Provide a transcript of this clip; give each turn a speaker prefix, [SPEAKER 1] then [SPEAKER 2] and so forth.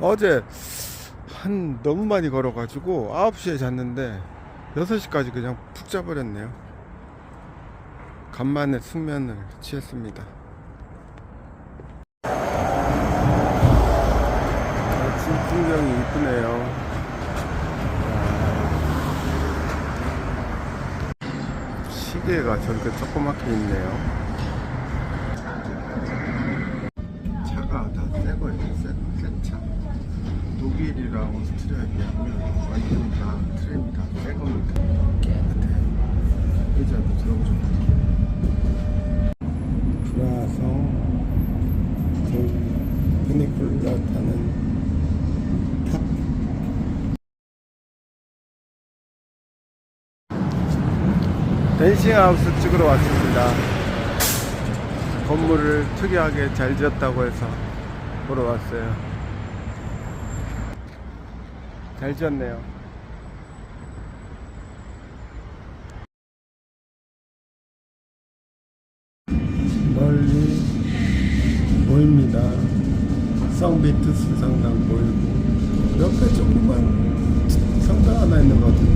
[SPEAKER 1] 어제 한 너무 많이 걸어가지고 9시에 잤는데 6시까지 그냥 푹 자버렸네요. 간만에 숙면을 취했습니다. 아침 풍경이 이쁘네요. 와, 시계가 저렇게 조그맣게 있네요. 차가 다 새 거예요. 새, 새 차. 독일이랑 오스트리아에 비하면 완전히 다 트램이 다새 겁니다. 깨끗해요. 의자도 들어보죠. 브라서 저 피니쿨라 타는 탑. 댄싱하우스 찍으러 왔습니다. 건물을 특이하게 잘 지었다고 해서 보러 왔어요. 잘 지었네요. 멀리 보입니다. 성비트스 성당 보이고 옆에 조그만 성당 하나 있는 것 같은데